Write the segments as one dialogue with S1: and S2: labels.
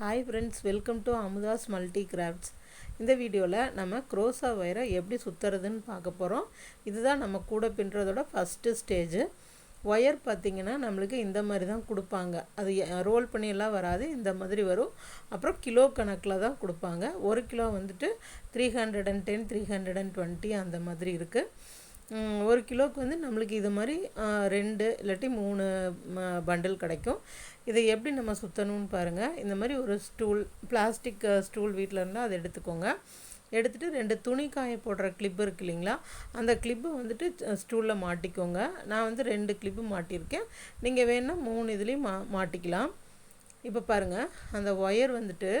S1: Hi friends welcome to Amudha's multi crafts இந்த வீடியோவில் நம்ம க்ரோசா ஒயரை எப்படி சுற்றுறதுன்னு பார்க்க போகிறோம் இதுதான் நம்ம கூட பின்னுறதோட ஃபஸ்ட்டு ஸ்டேஜு ஒயர் பார்த்திங்கன்னா நம்மளுக்கு இந்த மாதிரி தான் கொடுப்பாங்க. அது ரோல் பண்ணியெல்லாம் வராது இந்த மாதிரி வரும். அப்புறம் கிலோ கணக்கில் தான் கொடுப்பாங்க. ஒரு கிலோ வந்துட்டு three hundred and ten three hundred and twenty அந்த மாதிரி இருக்குது ஒரு கிலோவுக்கு வந்து நம்மளுக்கு இது மாதிரி ரெண்டு இல்லாட்டி மூணு பண்டில் கிடைக்கும். இதை எப்படி நம்ம சுற்றணும்னு பாருங்கள் இந்த மாதிரி ஒரு ஸ்டூல் பிளாஸ்டிக் ஸ்டூல் வீட்டில் இருந்தால் அதை எடுத்துக்கோங்க. எடுத்துகிட்டு ரெண்டு துணி காய போடுற கிளிப்பு இருக்கு இல்லைங்களா? அந்த கிளிப்பு வந்துட்டு ஸ்டூலில் மாட்டிக்கோங்க. நான் வந்து ரெண்டு கிளிப்பு மாட்டியிருக்கேன். நீங்கள் வேணால் மூணு இதுலேயும் மா மாட்டிக்கலாம். இப்போ பாருங்கள் அந்த ஒயர் வந்துட்டு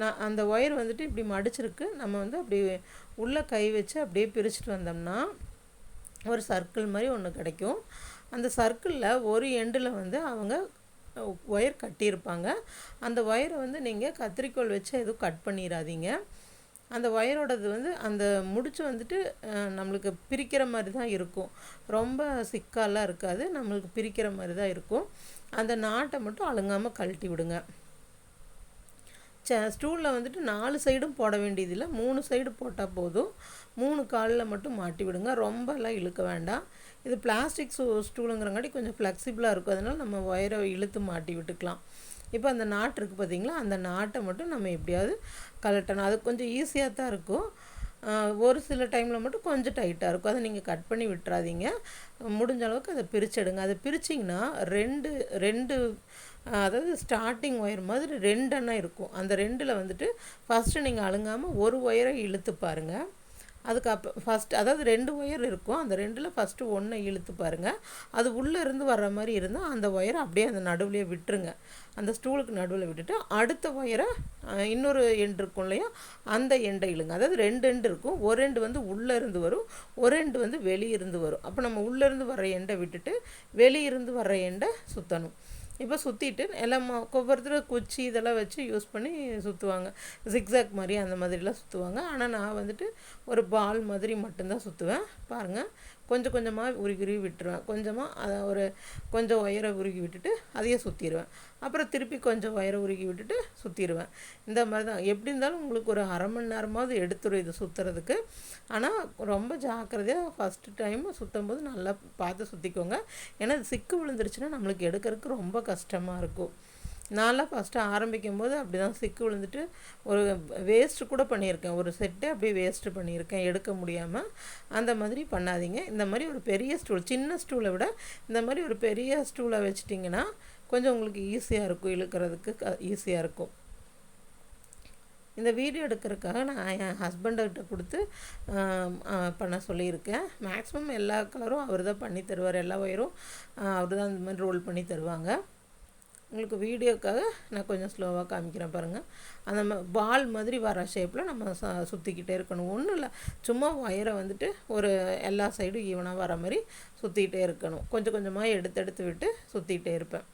S1: நான் அந்த ஒயர் வந்துட்டு இப்படி மடிச்சிருக்கு. நம்ம வந்து அப்படி உள்ளே கை வச்சு அப்படியே பிரிச்சுட்டு வந்தோம்னா ஒரு சர்க்கிள் மாதிரி ஒன்று கிடைக்கும். அந்த சர்க்கிளில் ஒரு எண்டில் வந்து அவங்க ஒயர் கட்டியிருப்பாங்க. அந்த ஒயரை வந்து நீங்கள் கத்திரிக்கோள் வச்சு எதுவும் கட் பண்ணிடாதீங்க அந்த ஒயரோடது வந்து அந்த முடிச்சு வந்துட்டு நம்மளுக்கு பிரிக்கிற மாதிரி தான் இருக்கும். ரொம்ப சிக்காலாம் இருக்காது. நம்மளுக்கு பிரிக்கிற மாதிரி தான் இருக்கும். அந்த நாட்டை மட்டும் அழுங்காமல் கழட்டி விடுங்க. ச ஸ்டூலில் வந்துட்டு நாலு சைடும் போட வேண்டியதில்லை. மூணு சைடு போட்டால் போதும். மூணு காலில் மட்டும் மாட்டி விடுங்க. ரொம்பலாம் இழுக்க வேண்டாம். இது பிளாஸ்டிக் ஸ்டூ ஸ்டூலுங்கிறங்காட்டி கொஞ்சம் ஃப்ளெக்சிபிளாக இருக்கும். அதனால் நம்ம ஒயரை இழுத்து மாட்டி விட்டுக்கலாம். இப்போ அந்த நாட்டு இருக்குது பார்த்திங்களா? அந்த நாட்டை மட்டும் நம்ம எப்படியாவது கலட்டணும் அது கொஞ்சம் ஈஸியாக தான் இருக்கும். ஒரு சில டைமில் மட்டும் கொஞ்சம் டைட்டாக இருக்கும். அதை நீங்கள் கட் பண்ணி விட்டுறாதீங்க. முடிஞ்ச அளவுக்கு அதை பிரிச்செடுங்க அதை பிரிச்சிங்கன்னா ரெண்டு ரெண்டு அதாவது ஸ்டார்டிங் ஒயர் மாதிரி ரெண்டெண்ணா இருக்கும். அந்த ரெண்டில் வந்துட்டு ஃபஸ்ட்டு நீங்கள் அழுங்காமல் ஒரு ஒயரை இழுத்து பாருங்கள் அதுக்கப்புறம் ஃபஸ்ட் அதாவது ரெண்டு ஒயர் இருக்கும். அந்த ரெண்டில் ஃபஸ்ட்டு ஒன்றை இழுத்து பாருங்கள் அது உள்ளே இருந்து வர்ற மாதிரி இருந்தால் அந்த ஒயரை அப்படியே அந்த நடுவுலையே விட்டுருங்க. அந்த ஸ்டூலுக்கு நடுவில் விட்டுட்டு அடுத்த ஒயரை இன்னொரு எண்டு இருக்கும் இல்லையா? அந்த எண்டை இழுங்க. அதாவது ரெண்டு எண்டு இருக்கும். ஒரு எண்டு வந்து உள்ளே இருந்து வரும். ஒரு எண்டு வந்து வெளியிருந்து வரும். அப்போ நம்ம உள்ளேருந்து வர்ற எண்டை விட்டுட்டு வெளியிருந்து வர்ற எண்டை சுற்றணும் இப்போ சுற்றிட்டு எல்லாம் ஒவ்வொருத்தர் குச்சி இதெல்லாம் வச்சு யூஸ் பண்ணி சுற்றுவாங்க ஜிக்ஸாக் மாதிரி அந்த மாதிரிலாம் சுற்றுவாங்க ஆனால் நான் வந்துட்டு ஒரு பால் மாதிரி மட்டும்தான் சுற்றுவேன் பாருங்கள் கொஞ்சம் கொஞ்சமாக உருகி உருகி விட்டுருவேன். கொஞ்சமாக அதை ஒரு கொஞ்சம் ஒயரை உருகி விட்டுட்டு அதையே சுற்றிடுவேன் அப்புறம் திருப்பி கொஞ்சம் ஒயரை உருகி விட்டுட்டு சுற்றிடுவேன் இந்த மாதிரி தான். எப்படி இருந்தாலும் உங்களுக்கு ஒரு அரை மணி நேரமாவது எடுத்துரும் இது சுற்றுறதுக்கு ஆனால் ரொம்ப ஜாக்கிரதையாக ஃபஸ்ட்டு டைம் சுற்றும் போது நல்லா பார்த்து சுற்றிக்கோங்க ஏன்னா சிக்கு விழுந்துருச்சுன்னா நம்மளுக்கு எடுக்கிறதுக்கு ரொம்ப கஷ்டமாக இருக்கும். நான்லாம் ஃபஸ்ட்டு ஆரம்பிக்கும் போது அப்படி தான் சிக்கு விழுந்துட்டு ஒரு வேஸ்ட்டு கூட பண்ணியிருக்கேன். ஒரு செட்டு அப்படியே வேஸ்ட்டு பண்ணியிருக்கேன். எடுக்க முடியாமல் அந்த மாதிரி பண்ணாதீங்க. இந்த மாதிரி ஒரு பெரிய ஸ்டூல் சின்ன ஸ்டூலை விட இந்த மாதிரி ஒரு பெரிய ஸ்டூலை வச்சிட்டிங்கன்னா கொஞ்சம் உங்களுக்கு ஈஸியாக இருக்கும். இழுக்கிறதுக்கு ஈஸியாக இருக்கும். இந்த வீடியோ எடுக்கிறதுக்காக நான் என் ஹஸ்பண்ட்கிட்ட கொடுத்து பண்ண சொல்லியிருக்கேன். மேக்ஸிமம் எல்லா கலரும் அவர் தான் பண்ணி தருவார். எல்லா ஒயரும் அவர் தான் இந்த மாதிரி ரோல் பண்ணி தருவாங்க. உங்களுக்கு வீடியோக்காக நான் கொஞ்சம் ஸ்லோவாக காமிக்கிறேன் பாருங்கள் அந்த பால் மாதிரி வர ஷேப்பில் நம்ம ச சுற்றிக்கிட்டே இருக்கணும். ஒன்றும் இல்லை. சும்மா ஒயரை வந்துட்டு ஒரு எல்லா சைடும் ஈவனாக வர மாதிரி சுற்றிக்கிட்டே இருக்கணும். கொஞ்சம் கொஞ்சமாக எடுத்து எடுத்து விட்டு சுற்றிக்கிட்டே இருப்பேன்.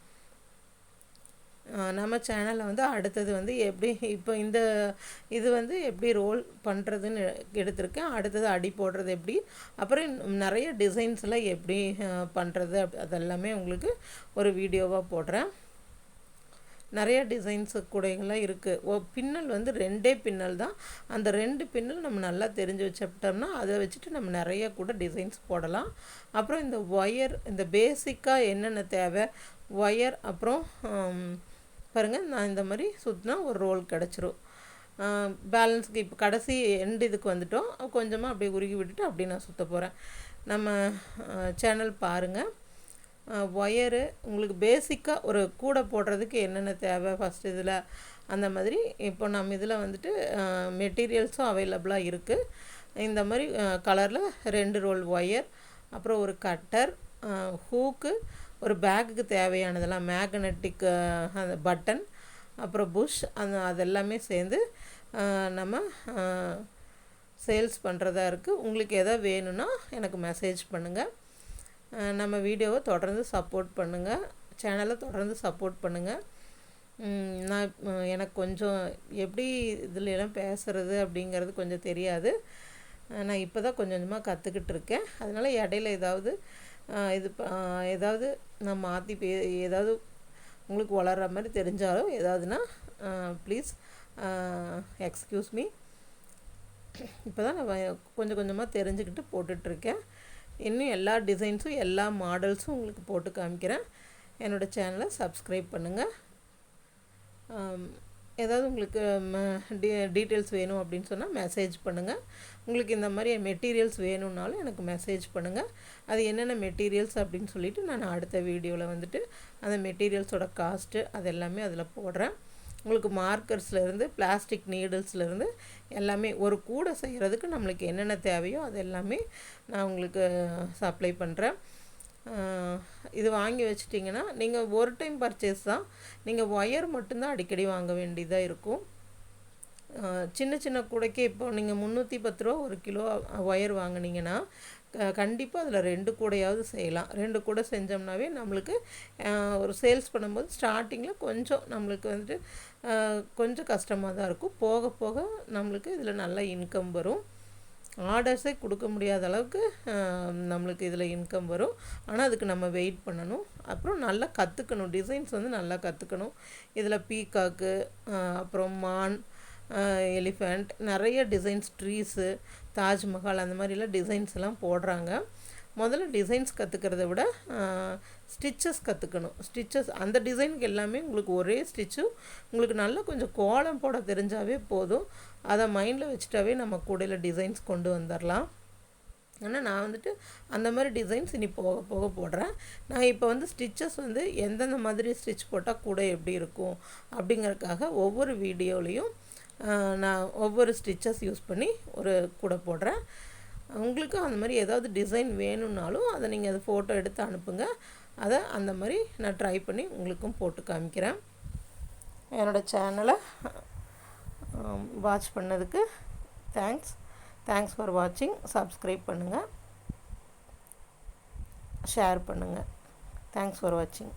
S1: நம்ம சேனலில் வந்து அடுத்தது வந்து எப்படி இப்போ இந்த இது வந்து எப்படி ரோல் பண்ணுறதுன்னு எடுத்திருக்கேன். அடுத்தது அடி போடுறது எப்படி அப்புறம் நிறைய டிசைன்ஸ்லாம் எப்படி பண்ணுறது அதெல்லாமே உங்களுக்கு ஒரு வீடியோவாக போடுறேன். நிறைய டிசைன்ஸு கூடைகள்லாம் இருக்குது ஓ பின்னல் வந்து ரெண்டே பின்னல் தான். அந்த ரெண்டு பின்னல் நம்ம நல்லா தெரிஞ்சு வச்சுட்டோம்னா அதை வச்சுட்டு நம்ம நிறைய கூட டிசைன்ஸ் போடலாம். அப்புறம் இந்த ஒயர் இந்த பேசிக்காக என்னென்ன தேவை? ஒயர் அப்புறம் பாருங்கள் நான் இந்த மாதிரி சுற்றினா ஒரு ரோல் கிடச்சிரும். பேலன்ஸுக்கு இப்போ கடைசி எண்டு இதுக்கு வந்துட்டோம். கொஞ்சமாக அப்படியே உருகி விட்டுட்டு அப்படியே நான் சுற்ற போகிறேன் நம்ம சேனல் பாருங்கள் ஒயரு உங்களுக்கு பேசிக்காக ஒரு கூடை போடுறதுக்கு என்னென்ன தேவை? ஃபஸ்ட் இதில் அந்த மாதிரி இப்போ நம்ம இதில் வந்துட்டு மெட்டீரியல்ஸும் அவைலபிளாக இருக்குது இந்த மாதிரி கலரில் ரெண்டு ரோல் ஒயர் அப்புறம் ஒரு கட்டர் ஹூக்கு ஒரு பேக்குக்கு தேவையானதெல்லாம் மேக்னட்டிக் அந்த பட்டன் அப்புறம் புஷ் அந்த அதெல்லாமே சேர்ந்து நம்ம சேல்ஸ் பண்ணுறதா இருக்குது உங்களுக்கு எதாவது வேணும்னா எனக்கு மெசேஜ் பண்ணுங்கள் நம்ம வீடியோவை தொடர்ந்து சப்போர்ட் பண்ணுங்கள் சேனலை தொடர்ந்து சப்போர்ட் பண்ணுங்கள் நான் எனக்கு கொஞ்சம் எப்படி இதில் எல்லாம் பேசுகிறது அப்படிங்கிறது கொஞ்சம் தெரியாது. நான் இப்போ தான் கொஞ்சம் கொஞ்சமாக கற்றுக்கிட்டு இருக்கேன். அதனால் இடையில ஏதாவது இது ஏதாவது நான் மாற்றி பே ஏதாவது உங்களுக்கு வளர்கிற மாதிரி தெரிஞ்சாலும் ஏதாவதுன்னா ப்ளீஸ் எக்ஸ்கியூஸ் மீ இப்போ தான் நான் கொஞ்சம் கொஞ்சமாக தெரிஞ்சுக்கிட்டு போட்டுட்ருக்கேன் இன்னும் எல்லா டிசைன்ஸும் எல்லா மாடல்ஸும் உங்களுக்கு போட்டு காமிக்கிறேன். என்னோடய சேனலை சப்ஸ்கிரைப் பண்ணுங்கள் ஏதாவது உங்களுக்கு டீ டீட்டெயில்ஸ் வேணும் அப்படின்னு சொன்னால் மெசேஜ் பண்ணுங்கள் உங்களுக்கு இந்த மாதிரி மெட்டீரியல்ஸ் வேணும்னாலும் எனக்கு மெசேஜ் பண்ணுங்கள் அது என்னென்ன மெட்டீரியல்ஸ் அப்படின்னு சொல்லிட்டு நான் அடுத்த வீடியோவில் வந்துட்டு அந்த மெட்டீரியல்ஸோட காஸ்ட்டு அது எல்லாமே அதில் போடுறேன். உங்களுக்கு மார்க்கர்ஸ்லேருந்து பிளாஸ்டிக் நீடில்ஸ்லேருந்து எல்லாமே ஒரு கூடை செய்கிறதுக்கு நம்மளுக்கு என்னென்ன தேவையோ அது எல்லாமே நான் உங்களுக்கு சப்ளை பண்ணுறேன் இது வாங்கி வச்சிட்டிங்கன்னா நீங்கள் ஒரு டைம் பர்ச்சேஸ் தான் நீங்கள் ஒயர் மட்டும்தான் அடிக்கடி வாங்க வேண்டியதாக இருக்கும். சின்ன சின்ன கூடைக்கே இப்போ நீங்கள் முந்நூற்றி பத்து ரூபா ஒரு கிலோ ஒயர் வாங்குனீங்கன்னா கண்டிப்பாக அதில் ரெண்டு கூடையாவது செய்யலாம். ரெண்டு கூடை செஞ்சோம்னாவே நம்மளுக்கு ஒரு சேல்ஸ் பண்ணும்போது ஸ்டார்டிங்கில் கொஞ்சம் நம்மளுக்கு வந்துட்டு கொஞ்சம் கஷ்டமாக தான் இருக்கும். போக போக நம்மளுக்கு இதில் நல்ல இன்கம் வரும். ஆர்டர்ஸே கொடுக்க முடியாத அளவுக்கு நம்மளுக்கு இதில் இன்கம் வரும். ஆனால் அதுக்கு நம்ம வெயிட் பண்ணணும். அப்புறம் நல்லா கற்றுக்கணும் டிசைன்ஸ் வந்து நல்லா கற்றுக்கணும் இதில் பீகாக்கு அப்புறம் மான் எலிஃபண்ட் நிறைய டிசைன்ஸ் ட்ரீஸு தாஜ்மஹால் அந்த மாதிரிலாம் டிசைன்ஸ் எல்லாம் போடுறாங்க. முதல்ல டிசைன்ஸ் கற்றுக்கிறத விட ஸ்டிச்சஸ் கற்றுக்கணும் ஸ்டிச்சஸ் அந்த டிசைனுக்கு எல்லாமே உங்களுக்கு ஒரே ஸ்டிச்சு உங்களுக்கு நல்லா கொஞ்சம் கோலம் போட தெரிஞ்சாவே போதும். அதை மைண்டில் வச்சுட்டாவே நம்ம கூடையில் டிசைன்ஸ் கொண்டு வந்துடலாம் ஆனால் நான் வந்துட்டு அந்த மாதிரி டிசைன்ஸ் இனி போக போக போடுறேன். நான் இப்போ வந்து ஸ்டிச்சஸ் வந்து எந்தெந்த மாதிரி ஸ்டிச் போட்டால் கூட எப்படி இருக்கும் அப்படிங்கிறதுக்காக ஒவ்வொரு வீடியோலையும் நான் ஒவ்வொரு ஸ்டிச்சஸ் யூஸ் பண்ணி ஒரு கூடை போடுறேன். உங்களுக்கு அந்த மாதிரி ஏதாவது டிசைன் வேணும்னாலும் அதை நீங்கள் அதை ஃபோட்டோ எடுத்து அனுப்புங்க. அதை அந்த மாதிரி நான் ட்ரை பண்ணி உங்களுக்கும் போட்டு காமிக்கிறேன். என்னோடய சேனலை வாட்ச் பண்ணதுக்கு தேங்க்ஸ் தேங்க்ஸ் ஃபார் வாட்சிங் சப்ஸ்கிரைப் பண்ணுங்கள் ஷேர் பண்ணுங்கள் தேங்க்ஸ் ஃபார் வாட்சிங்